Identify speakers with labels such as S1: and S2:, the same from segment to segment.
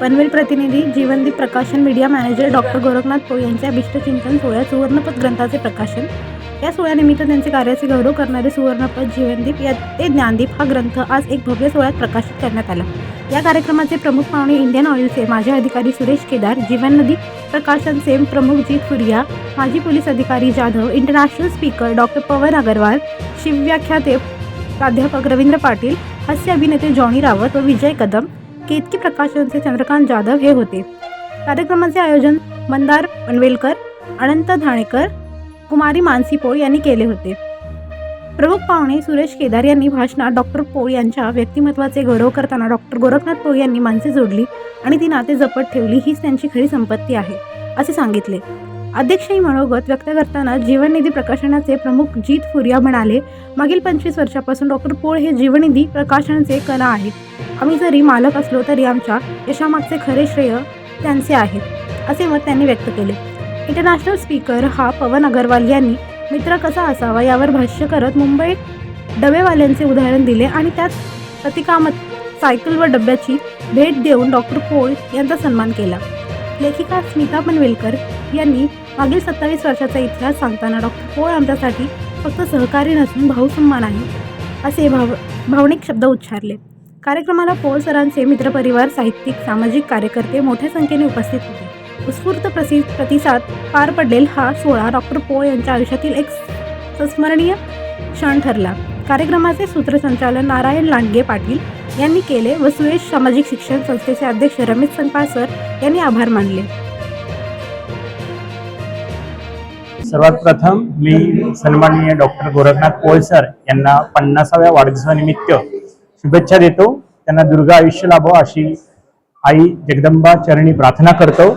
S1: पनवेल प्रतिनिधी जीवनदीप प्रकाशन media manager doctor Gorakhnath पो यांच्या अभिष्टचिंतन सोहळ्यात सुवर्णपद ग्रंथाचे प्रकाशन. या सोहळ्यानिमित्त त्यांचे कार्याचे गौरव करणारे सुवर्णपद जीवनदीप या ते ज्ञानदीप हा ग्रंथ आज एक भव्य सोहळ्यात प्रकाशित करण्यात आला. या कार्यक्रमाचे प्रमुख पाहुणे इंडियन ऑइलचे माजी अधिकारी सुरेश केदार जीवननदी प्रकाशनचे प्रमुख जीत फुरिया माजी पोलीस अधिकारी Jadhav international speaker doctor Pawan Agarwal शिवव्याख्याते प्राध्यापक रवींद्र पाटील हास्य अभिनेते जॉनी रावत व विजय कदम केतकी प्रकाशनचे चंद्रकांत जाधव हे होते. कार्यक्रमाचे आयोजन मंदार पनवेलकर अनंत धाणेकर कुमारी मानसी पोळ यांनी केले होते. प्रमुख पाहुणे सुरेश केदार यांनी भाषणात डॉक्टर पोळ यांच्या व्यक्तिमत्वाचे गौरव करताना डॉक्टर गोरखनाथ पोळ यांनी माणसे जोडली आणि ती नाते जपत ठेवली हीच त्यांची खरी संपत्ती आहे असे सांगितले. अध्यक्षही मनोगत व्यक्त करताना जीवननिधी प्रकाशनाचे प्रमुख जीत फुरिया म्हणाले मागील पंचवीस वर्षापासून डॉक्टर पोळ हे जीवननिधी प्रकाशनाचे कला आहेत. आम्ही जरी मालक असलो तरी आमच्या यशामागचे खरे श्रेय त्यांचे आहेत असे मत त्यांनी व्यक्त केले. इंटरनॅशनल स्पीकर हा पवन अगरवाल यांनी मित्र कसा असावा यावर भाष्य करत मुंबई डबेवाल्यांचे उदाहरण दिले आणि त्यात प्रतिकामत सायकल व डब्याची भेट देऊन डॉक्टर पोळ यांचा सन्मान केला. लेखिका स्मिता पनवेलकर यांनी मागील सत्तावीस वर्षाचा इतिहास सांगताना डॉक्टर पोळ आमच्यासाठी फक्त सहकारी नसून भाऊसन्मान आहे असे भाव भावनिक शब्द उच्चारले. कार्यक्रमाला पोळ सरांचे मित्रपरिवार साहित्यिक सामाजिक कार्यकर्ते मोठ्या संख्येने उपस्थित होते. उत्स्फूर्त प्रसि प्रतिसाद पार पडलेला हा सोहळा डॉक्टर पोळ यांच्या आयुष्यातील एक संस्मरणीय क्षण ठरला. कार्यक्रमाचे सूत्रसंचालन नारायण लांडगे पाटील यांनी केले व सुरेश सामाजिक शिक्षण संस्थेचे अध्यक्ष रमेश संपाळ सर यांनी आभार मानले.
S2: सर्वात प्रथम मी सन्माननीय डॉक्टर गोरखनाथ कोळसर यांना पन्नासाव्या वाढदिवसानिमित्त शुभेच्छा देतो. त्यांना दुर्गा आयुष्य लाभो अशी आई जगदंबा चरणी प्रार्थना करतो.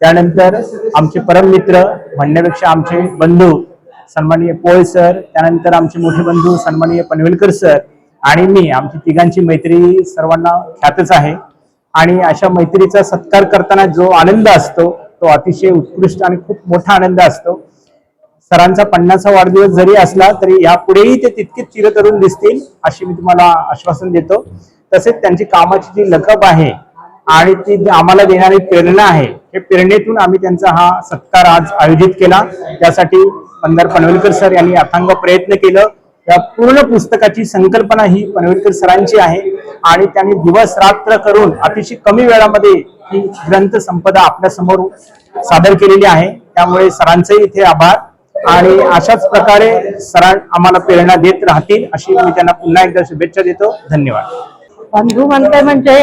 S2: त्यानंतर आमचे परम मित्र म्हणण्यापेक्षा आमचे बंधू सन्माननीय पोळ सर त्यानंतर आमचे मोठे बंधू सन्माननीय पनवेलकर सर आणि मी आमची तिघांची मैत्री सर्वांना ख्यातच आहे. आणि अशा मैत्रीचा सत्कार करताना जो आनंद असतो तो अतिशय उत्कृष्ट आणि खूप मोठा आनंद असतो. सरांचा पन्नासा वाढदिवस जरी असला तरी यापुढेही ते तितकेच चिरतरुण दिसतील अशी मी तुम्हाला आश्वासन देतो. तसेच त्यांची कामाची जी लकब आहे आणि ती आम्हाला देणारी प्रेरणा आहे हे प्रेरणेतून आम्ही त्यांचा हा सत्कार आज आयोजित केला. त्यासाठी आमदार पनवेलकर सर यांनी अथांग प्रयत्न केलं. या पूर्ण पुस्तकाची संकल्पना ही पनवेलकर सरांची आहे. आणि त्यांनी दिवस रात्र करून अतिशय कमी वेळामध्ये ही ग्रंथ संपदा आपल्यासमोर सादर केलेली आहे. त्यामुळे सरांचेही इथे आभार. आणि अशाच प्रकारे सरां आम्हाला प्रेरणा देत राहतील अशी मी त्यांना पुन्हा एकदा शुभेच्छा देतो. धन्यवाद.
S3: बंधू म्हणते म्हणजे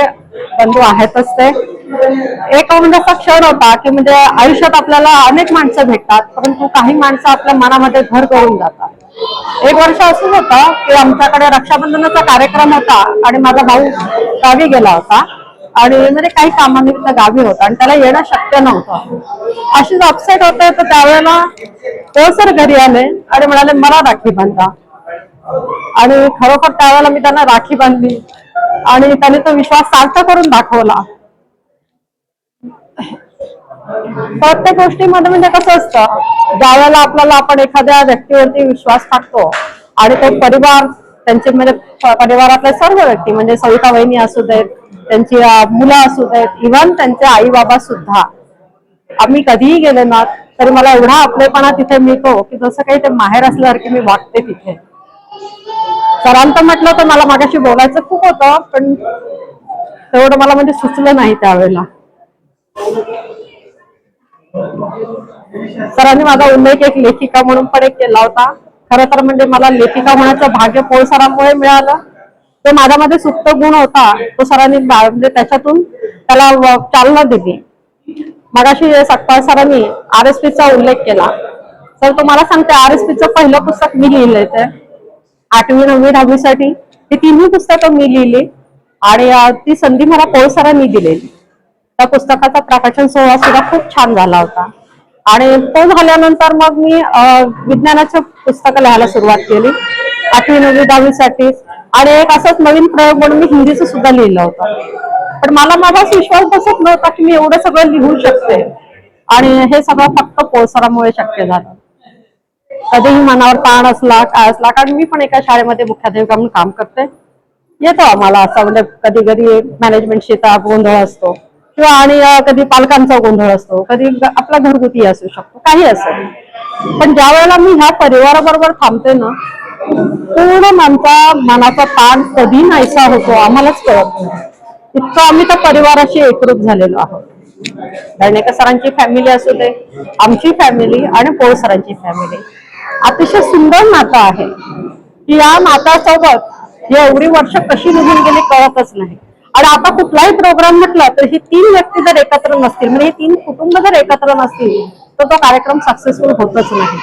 S3: बंधू आहेतच ते. एक म्हणजे असा क्षण होता की म्हणजे आयुष्यात आपल्याला अनेक माणसं भेटतात परंतु काही माणसं आपल्या मनामध्ये घर करून जातात. एक वर्ष असंच होतं की आमच्याकडे रक्षाबंधनाचा कार्यक्रम होता आणि माझा भाऊ गावी गेला होता. आणि म्हणजे काही कामानिमित्त गावी होता आणि त्याला येणं शक्य नव्हतं. अशीच अपसेट होते तर त्यावेळेला तो सर घरी आले आणि म्हणाले मला राखी बांधा. आणि खरोखर त्यावेळेला मी त्यांना राखी बांधली. आणि त्याने तो विश्वास सार्थ करून दाखवला. प्रत्येक गोष्टीमध्ये म्हणजे कसं असतं ज्यावेळेला आपल्याला आपण एखाद्या व्यक्तीवरती विश्वास टाकतो आणि ते परिवार त्यांचे म्हणजे परिवारातले सर्व व्यक्ती म्हणजे सविता वहिनी असू देत त्यांची मुलं असू देत इव्हन त्यांचे आई बाबा सुद्धा आम्ही कधीही गेले ना तरी मला एवढा आपलेपणा तिथे मिळतो की जसं काही ते माहेर असल्यासारखी मी वागते तिथे. सरांत म्हटलं तर मला मागाशी बोलायचं खूप होतं पण तेवढं मला म्हणजे सुचलं नाही त्यावेळेला. सरांनी माझा उल्लेख एक लेखिका म्हणून पण एक केला होता. खर तर म्हणजे मला लेखिका होण्याचं भाग्य पोळ सरांमुळे मिळालं. तो माझ्यामध्ये सुप्त गुण होता. तो सरांनी म्हणजे त्याच्यातून त्याला चालना दिली. मगाशी सकपाळ सरांनी आर एस चा उल्लेख केला. तर तुम्हाला सांगते आर एस पीचं पहिलं पुस्तक मी लिहिलंय ते. आठवी नववी दहावीसाठी. ही तिन्ही पुस्तकं मी लिहिली आणि ती संधी मला पोळ सरांनी दिलेली. त्या पुस्तकाचा प्रकाशन सोहळा सुद्धा खूप छान झाला होता. आणि तो झाल्यानंतर मग मी अं, विज्ञानाचं पुस्तकं लिहायला सुरुवात केली. आठवी नववी दहावीसाठी. आणि एक असंच नवीन प्रयोग म्हणून मी हिंदीचं सुद्धा लिहिलं होतं. पण मला माझाच विश्वास बसत नव्हता की मी एवढं सगळं लिहू शकते. आणि हे सगळं फक्त पोळसरामुळे शक्य झालं. कधीही मनावर ताण असला काय असला कारण मी पण एका शाळेमध्ये मुख्याध्यापिका म्हणून काम करते. येतो आम्हाला असं म्हणजे कधी कधी मॅनेजमेंटशी ताप गोंधळ असतो. किंवा आणि कधी पालकांचा गोंधळ असतो कधी आपला घरगुती असू शकतो काही असेल पण ज्या वेळेला मी ह्या परिवाराबरोबर थांबते ना पूर्ण आमचा मनाचा ताण कधी नाहीसा होतो आम्हालाच कळत नाही. इतकं आम्ही त्या परिवाराशी एकरूप झालेलो आहोत. दळणेकर सरांची फॅमिली असू दे आमची फॅमिली आणि पोळ सरांची फॅमिली. अतिशय सुंदर नातं आहे. की या नात्यासोबत एवढी वर्ष कशी निघून गेली कळतच नाही. आणि आता कुठलाही प्रोग्राम म्हटला तर ही तीन व्यक्ती जर एकत्र नसतील म्हणजे हे तीन कुटुंब जर एकत्र नसतील तर तो कार्यक्रम सक्सेसफुल होतच नाही.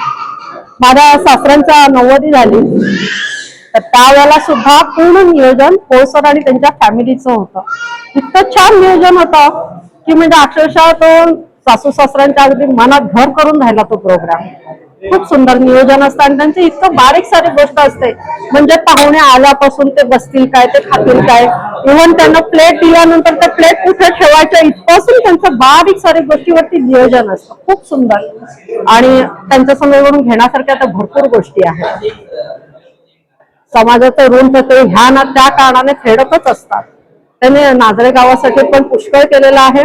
S3: माझ्या सासऱ्यांचा नव्वदी झाली. तर त्यावेळेला सुद्धा पूर्ण नियोजन पोसर आणि त्यांच्या फॅमिलीचं होतं. इतकं छान नियोजन होतं की म्हणजे अक्षरशः तो सासू सासऱ्यांच्या अगदी मनात घर करून राहिला तो प्रोग्राम खूप सुंदर नियोजन असतं आणि त्यांची इतकं बारीक सारी गोष्ट असते. म्हणजे पाहुणे आल्यापासून ते बसतील काय ते खातील काय इव्हन त्यांना प्लेट दिल्यानंतर त्या प्लेट कुठे ठेवायच्या इथपासून त्यांचं बारीक सारी गोष्टीवरती नियोजन असतं. खूप सुंदर. आणि त्यांच्या समोरून घेण्यासारख्या तर भरपूर गोष्टी आहेत. समाजाचं ऋण तर ते ह्या ना त्या कारणाने फेडतच असतात. त्याने नाजरे गावासाठी पण पुष्कळ केलेलं आहे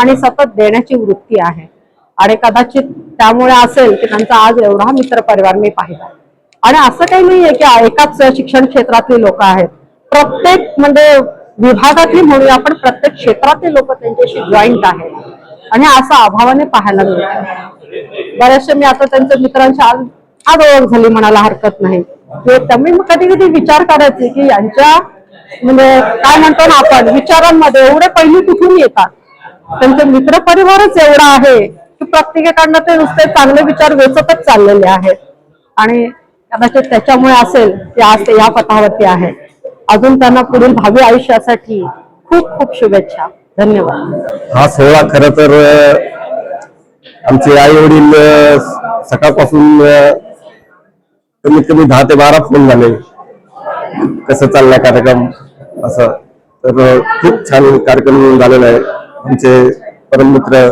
S3: आणि सतत देण्याची वृत्ती आहे. आणि कदाचित त्यामुळे असेल की त्यांचा आज एवढा मित्र परिवार मी पाहिला. आणि असं काही नाहीये की एकाच शिक्षण क्षेत्रातली लोक आहेत. प्रत्येक म्हणजे विभागातली म्हणूया आपण प्रत्येक क्षेत्रातले लोक त्यांच्याशी जॉईंट आहेत. आणि असं अभावाने पाहायला मिळतं. बऱ्याचशा मी आता त्यांच्या मित्रांच्या आज आज ओळख झाली म्हणायला हरकत नाही. त्यामुळे मग कधी कधी विचार करायचे की यांच्या म्हणजे काय म्हणतो ना आपण विचारांमध्ये एवढे पहिली कुठून येतात. त्यांचे मित्र परिवारच एवढा आहे की प्रत्येकाकडनं ते नुसते चांगले विचार वेचतच चाललेले आहेत. आणि कदाचित त्याच्यामुळे असेल की आज ते या पथावरती आहेत. अजून त्यांना पुढील भावी आयुष्यासाठी खूप खूप शुभेच्छा. धन्यवाद.
S4: हा सोहळा खर तर आमचे आई वडील सकाळपासून कमीत कमी दहा ते बारा फोन झाले. कसं चाललाय कार्यक्रम? असं. तर खूप छान कार्यक्रम झालेला आहे. आमचे परममित्र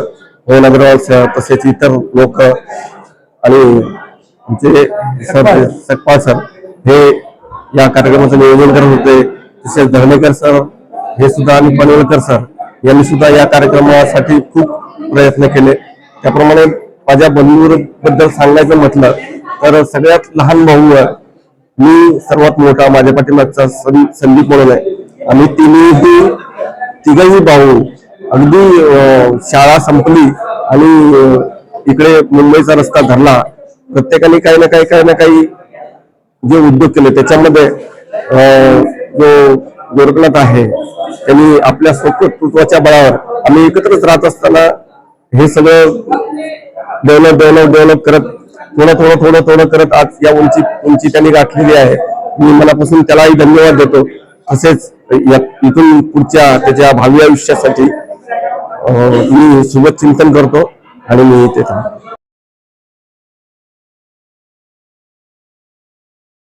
S4: मोहन अग्रवाल सर तसेच इतर लोक आणि आमचे सर सकपाळ सर हे या कार्यक्रमाचं नियोजन करत होते. तसेच धवणेकर सर हे सुद्धा आणि पनवेलकर सर यांनी सुद्धा या कार्यक्रमासाठी खूप प्रयत्न केले. त्याप्रमाणे माझ्या बंधूरबद्दल सांगायचं म्हटलं तर सगळ्यात लहान भाऊ मी सर्वात मोठा माझ्या पाठीमागचा संदीप म्हणून आहे. आम्ही तिन्ही तिघही भाऊ अगदी शाळा संपली आणि इकडे मुंबईचा रस्ता धरला. प्रत्येकाने काही ना काही काही ना काही जे उद्योग केले त्याच्यामध्ये जो गोरखनाथ आहे त्यांनी आपल्या स्वकर्तृत्वाच्या बळावर आम्ही एकत्रच राहत असताना हे सगळं डेव्हलप डेव्हलप डेव्हलप करत थोडं थोडं थोडं थोडं करत आज या उंची उंची त्यांनी गाठलेली आहे. मी मनापासून त्यालाही धन्यवाद देतो. तसेच या- इथून पुढच्या त्याच्या भावी आयुष्यासाठी मी मी शुभचिंतन करतो आणि मी ते